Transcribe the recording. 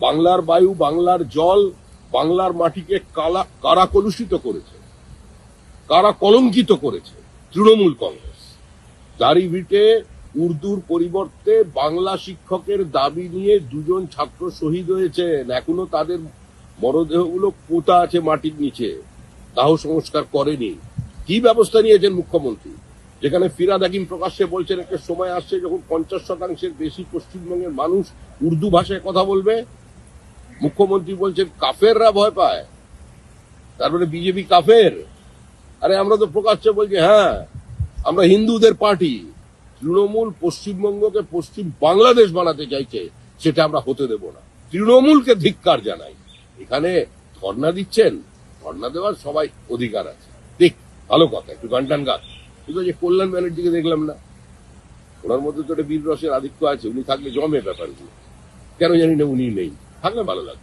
বাংলার বায়ু, বাংলার জল, বাংলার মাটিকে কালা, কারা কলুষিত করেছে? কারা কলঙ্কিত করেছে? তৃণমূল কংগ্রেস। দাড়িভিটে উর্দুর পরিবর্তে বাংলা শিক্ষকের দাবি নিয়ে দুজন ছাত্র শহীদ হয়েছেন। এখনও তাদের মরদেহগুলো পোতা আছে মাটির নিচে। দাহ সংস্কার করেনি। কি ব্যবস্থা নিয়েছেন মুখ্যমন্ত্রী? যেখানে ফিরাদ হাকিম প্রকাশ্যে বলছেন, একটা সময় আসছে যখন পঞ্চাশ শতাংশের বেশি পশ্চিমবঙ্গের মানুষ উর্দু ভাষায় কথা বলবে। মুখ্যমন্ত্রী বলছেন, কাফেররা ভয় পায়। তারপরে বিজেপি কাফের। আরে আমরা তো প্রকাশ্যে বলছি হ্যাঁ আমরা হিন্দুদের পার্টি। তৃণমূল পশ্চিমবঙ্গকে পশ্চিম বাংলাদেশ বানাতে চাইছে, সেটা আমরা হতে দেব না। তৃণমূলকে ধিক্কার জানাই। এখানে ধর্ণা দিচ্ছেন, ধর্ণা দেওয়ার সবাই অধিকার আছে। দেখ, ভালো কথা, একটু গান টান গান। কিন্তু যে কল্যাণ ব্যানার্জিকে দেখলাম না। ওনার মধ্যে তো একটা বীর রসের আধিক্য আছে, উনি থাকলে জমে ব্যাপারগুলো। কেন জানি না উনি নেই। থাকলে ভালো লাগবে।